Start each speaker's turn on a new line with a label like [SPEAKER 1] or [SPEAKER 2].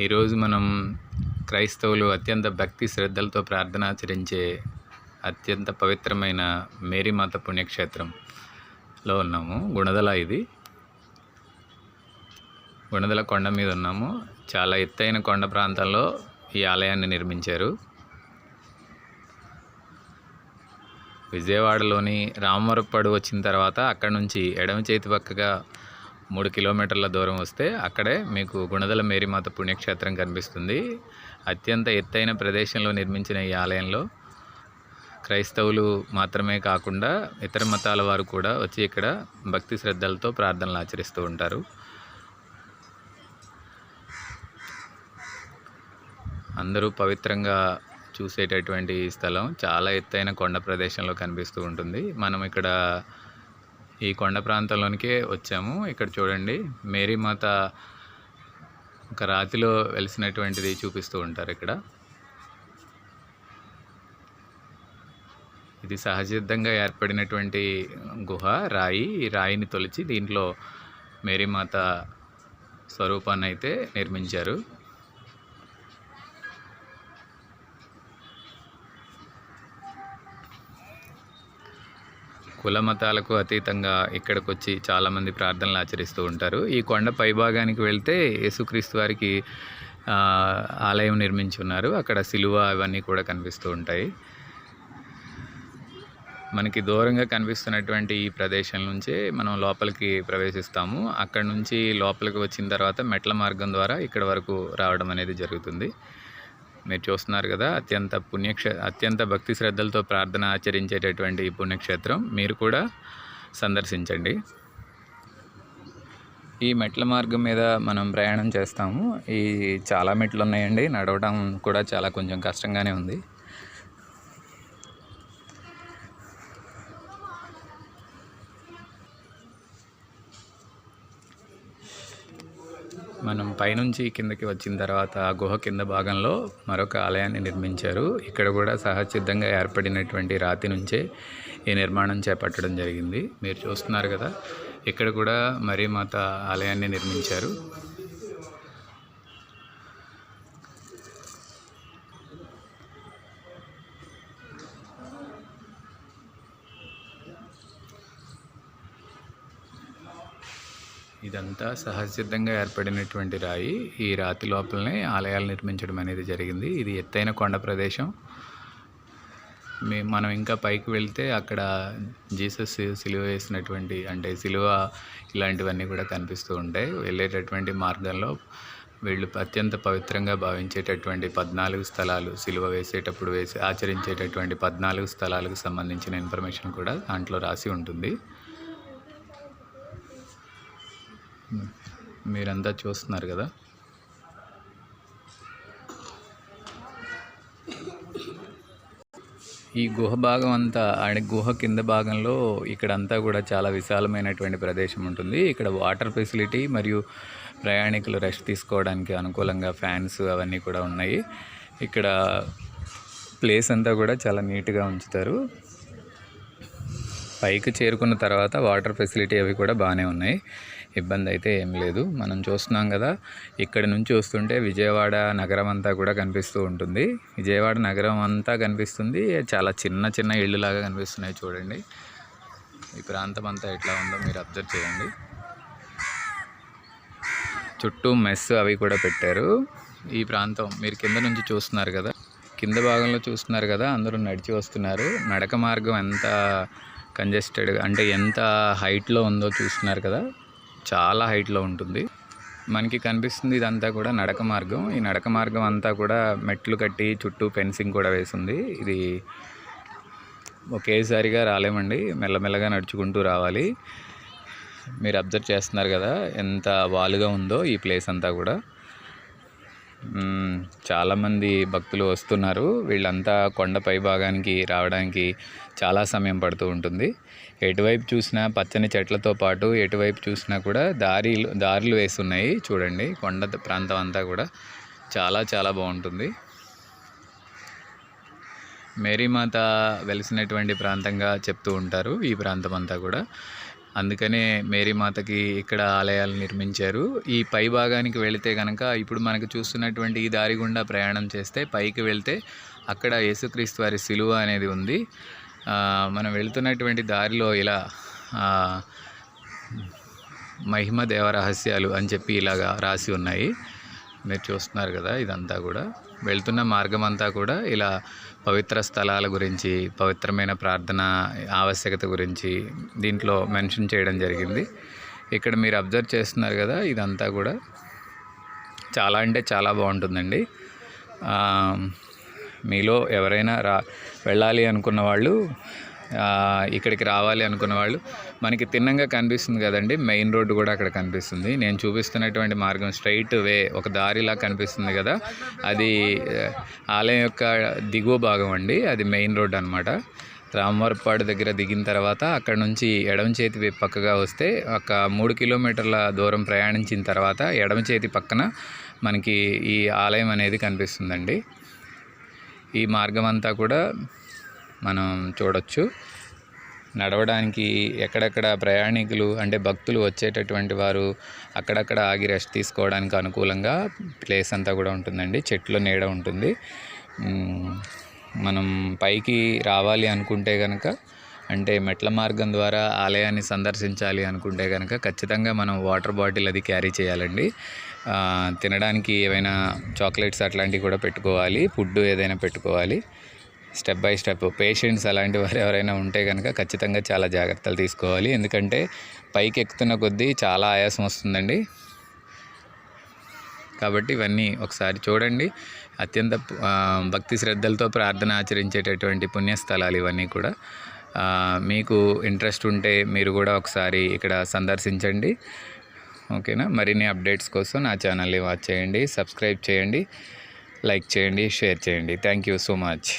[SPEAKER 1] ఈరోజు మనం క్రైస్తవులు అత్యంత భక్తి శ్రద్ధలతో ప్రార్థన ఆచరించే అత్యంత పవిత్రమైన మేరీమాత పుణ్యక్షేత్రంలో ఉన్నాము. గుణదల ఇది. గుణదల కొండ మీద ఉన్నాము. చాలా ఎత్తైన కొండ ప్రాంతాల్లో ఈ ఆలయాన్ని నిర్మించారు. విజయవాడలోని రామవరపడు వచ్చిన తర్వాత అక్కడ నుంచి ఎడమ చేతి పక్కగా మూడు కిలోమీటర్ల దూరం వస్తే అక్కడే మీకు గుణదల మేరీమాత పుణ్యక్షేత్రం కనిపిస్తుంది. అత్యంత ఎత్తైన ప్రదేశంలో నిర్మించిన ఈ ఆలయంలో క్రైస్తవులు మాత్రమే కాకుండా ఇతర మతాల వారు కూడా వచ్చి ఇక్కడ భక్తి శ్రద్ధలతో ప్రార్థనలు ఆచరిస్తూ ఉంటారు. అందరూ పవిత్రంగా చూసేటటువంటి స్థలం చాలా ఎత్తైన కొండ ప్రదేశంలో కనిపిస్తూ ఉంటుంది. మనం ఇక్కడ ఈ కొండ ప్రాంతంలోనికే వచ్చాము. ఇక్కడ చూడండి మేరీమాత ఒక రాతిలో వెలిసినటువంటిది చూపిస్తూ ఉంటారు ఇక్కడ. ఇది సహజసిద్ధంగా ఏర్పడినటువంటి గుహ రాయి. ఈ రాయిని తొలిచి దీంట్లో మేరీమాత స్వరూపాన్ని అయితే నిర్మించారు. కుల మతాలకు అతీతంగా ఇక్కడికి వచ్చి చాలామంది ప్రార్థనలు ఆచరిస్తూ ఉంటారు. ఈ కొండ పైభాగానికి వెళ్తే యేసుక్రీస్తు వారికి ఆలయం నిర్మించి ఉన్నారు. అక్కడ సిలువ అవన్నీ కూడా కనిపిస్తూ ఉంటాయి. మనకి దూరంగా కనిపిస్తున్నటువంటి ఈ ప్రదేశం నుంచే మనం లోపలికి ప్రవేశిస్తాము. అక్కడ నుంచి లోపలికి వచ్చిన తర్వాత మెట్ల మార్గం ద్వారా ఇక్కడ వరకు రావడం అనేది జరుగుతుంది. మీరు చూస్తున్నారు కదా అత్యంత పుణ్యక్షే అత్యంత భక్తి శ్రద్ధలతో ప్రార్థన ఆచరించేటటువంటి ఈ పుణ్యక్షేత్రం. మీరు కూడా సందర్శించండి. ఈ మెట్ల మార్గం మీద మనం ప్రయాణం చేస్తాము. ఈ చాలా మెట్లు ఉన్నాయండి. నడవడం కూడా చాలా కొంచెం కష్టంగానే ఉంది. మనం పైనుంచి కిందకి వచ్చిన తర్వాత ఆ గుహ కింద భాగంలో మరొక ఆలయాన్ని నిర్మించారు. ఇక్కడ కూడా సహజసిద్ధంగా ఏర్పడినటువంటి రాతి నుంచే ఈ నిర్మాణం చేపట్టడం జరిగింది. మీరు చూస్తున్నారు కదా ఇక్కడ కూడా మరీమాత ఆలయాన్ని నిర్మించారు. ఇదంతా సహజసిద్ధంగా ఏర్పడినటువంటి రాయి. ఈ రాతి లోపలనే ఆలయాలు నిర్మించడం అనేది జరిగింది. ఇది ఎత్తైన కొండ ప్రదేశం. మే మనం ఇంకా పైకి వెళ్తే అక్కడ జీసస్ సిలువ వేసినటువంటి అంటే సిలువ ఇలాంటివన్నీ కూడా కనిపిస్తూ ఉంటాయి. వెళ్ళేటటువంటి మార్గంలో వీళ్ళు అత్యంత పవిత్రంగా భావించేటటువంటి పద్నాలుగు స్థలాలు సిలువ వేసేటప్పుడు వేసి ఆచరించేటటువంటి పద్నాలుగు స్థలాలకు సంబంధించిన ఇన్ఫర్మేషన్ కూడా దాంట్లో రాసి ఉంటుంది. మీరంతా చూస్తున్నారు కదా. ఈ గుహ భాగం అంతా అంటే గుహ కింద భాగంలో ఇక్కడంతా కూడా చాలా విశాలమైనటువంటి ప్రదేశం ఉంటుంది. ఇక్కడ వాటర్ ఫెసిలిటీ మరియు ప్రయాణికులు రెస్ట్ తీసుకోవడానికి అనుకూలంగా ఫ్యాన్స్ అవన్నీ కూడా ఉన్నాయి. ఇక్కడ ప్లేస్ అంతా కూడా చాలా నీట్గా ఉంచుతారు. పైకి చేరుకున్న తర్వాత వాటర్ ఫెసిలిటీ అవి కూడా బాగానే ఉన్నాయి. ఇబ్బంది అయితే ఏం లేదు. మనం చూస్తున్నాం కదా ఇక్కడ నుంచి వస్తుంటే విజయవాడ నగరం అంతా కూడా కనిపిస్తూ ఉంటుంది. విజయవాడ నగరం అంతా కనిపిస్తుంది. చాలా చిన్న చిన్న ఇళ్ళులాగా కనిపిస్తున్నాయి చూడండి. ఈ ప్రాంతం అంతా ఎట్లా ఉందో మీరు అబ్జర్వ్ చేయండి. చుట్టూ మెస్ అవి కూడా పెట్టారు. ఈ ప్రాంతం మీరు కింద నుంచి చూస్తున్నారు కదా కింద భాగంలో చూస్తున్నారు కదా అందరూ నడిచి వస్తున్నారు. నడక మార్గం ఎంత కంజెస్టెడ్ అంటే ఎంత హైట్లో ఉందో చూస్తున్నారు కదా. చాలా హైట్లో ఉంటుంది. మనకి కనిపిస్తుంది ఇదంతా కూడా నడక మార్గం. ఈ నడక మార్గం అంతా కూడా మెట్లు కట్టి చుట్టూ ఫెన్సింగ్ కూడా వేసింది. ఇది ఒకేసారిగా రాలేమండి. మెల్లమెల్లగా నడుచుకుంటూ రావాలి. మీరు అబ్జర్వ్ చేస్తున్నారు కదా ఎంత వాలుగా ఉందో ఈ ప్లేస్ అంతా కూడా. చాలామంది భక్తులు వస్తున్నారు. వీళ్ళంతా కొండపై భాగానికి రావడానికి చాలా సమయం పడుతూ ఉంటుంది. ఎటువైపు చూసినా పచ్చని చెట్లతో పాటు ఎటువైపు చూసినా కూడా దారిలు దారులు వేస్తున్నాయి. చూడండి కొండ ప్రాంతం అంతా కూడా చాలా చాలా బాగుంటుంది. మేరీమాత వెలిసినటువంటి ప్రాంతంగా చెప్తూ ఉంటారు ఈ ప్రాంతం అంతా కూడా. అందుకనే మేరీమాతకి ఇక్కడ ఆలయాలు నిర్మించారు. ఈ పై భాగానికి వెళితే కనుక ఇప్పుడు మనకు చూస్తున్నటువంటి ఈ దారి గుండా ప్రయాణం చేస్తే పైకి వెళ్తే అక్కడ యేసుక్రీస్తు వారి సిలువ అనేది ఉంది. మనం వెళ్తున్నటువంటి దారిలో ఇలా మహిమ దేవరహస్యాలు అని చెప్పి ఇలాగా రాసి ఉన్నాయి. మీరు చూస్తున్నారు కదా ఇదంతా కూడా. వెళ్తున్న మార్గం అంతా కూడా ఇలా పవిత్ర స్థలాల గురించి పవిత్రమైన ప్రార్థన ఆవశ్యకత గురించి దీంట్లో మెన్షన్ చేయడం జరిగింది. ఇక్కడ మీరు అబ్జర్వ్ చేస్తున్నారు కదా ఇదంతా కూడా చాలా అంటే చాలా బాగుంటుందండి. మీలో ఎవరైనా రా వెళ్ళాలి అనుకున్న వాళ్ళు ఇక్కడికి రావాలి అనుకున్న వాళ్ళు. మనకి తిన్నంగా కనిపిస్తుంది కదండి. మెయిన్ రోడ్డు కూడా అక్కడ కనిపిస్తుంది. నేను చూపిస్తున్నటువంటి మార్గం స్ట్రైట్ వే ఒక దారిలా కనిపిస్తుంది కదా. అది ఆలయం యొక్క దిగువ భాగం అండి. అది మెయిన్ రోడ్ అనమాట రామవరపాడు దగ్గర దిగిన తర్వాత అక్కడ నుంచి ఎడమ చేతి వైపు పక్కగా వస్తే ఒక మూడు కిలోమీటర్ల దూరం ప్రయాణించిన తర్వాత ఎడమ చేతి పక్కన మనకి ఈ ఆలయం అనేది కనిపిస్తుందండి. ఈ మార్గం అంతా కూడా మనం చూడొచ్చు. నడవడానికి ఎక్కడెక్కడ ప్రయాణికులు అంటే భక్తులు వచ్చేటటువంటి వారు అక్కడక్కడ ఆగి రెస్ట్ తీసుకోవడానికి అనుకూలంగా ప్లేస్ అంతా కూడా ఉంటుందండి. చెట్లు నీడ ఉంటుంది. మనం పైకి రావాలి అనుకుంటే కనుక అంటే మెట్ల మార్గం ద్వారా ఆలయాన్ని సందర్శించాలి అనుకుంటే కనుక ఖచ్చితంగా మనం వాటర్ బాటిల్ అది క్యారీ చేయాలండి. తినడానికి ఏవైనా చాక్లెట్స్ అట్లాంటివి కూడా పెట్టుకోవాలి. ఫుడ్ ఏదైనా పెట్టుకోవాలి. Step by step. పేషెంట్స్ అలాంటి వారు ఎవరైనా ఉంటే కనుక ఖచ్చితంగా చాలా జాగ్రత్తలు తీసుకోవాలి. ఎందుకంటే పైకి ఎక్కుతున్న కొద్దీ చాలా ఆయాసం వస్తుందండి. కాబట్టి ఇవన్నీ ఒకసారి చూడండి. అత్యంత భక్తి శ్రద్ధలతో ప్రార్థన ఆచరించేటటువంటి పుణ్యస్థలాలు ఇవన్నీ కూడా. మీకు ఇంట్రెస్ట్ ఉంటే మీరు కూడా ఒకసారి ఇక్కడ సందర్శించండి. ఓకేనా? మరిన్ని అప్డేట్స్ కోసం నా ఛానల్ని వాచ్ చేయండి సబ్స్క్రైబ్ చేయండి లైక్ చేయండి షేర్ చేయండి. Thank you so much.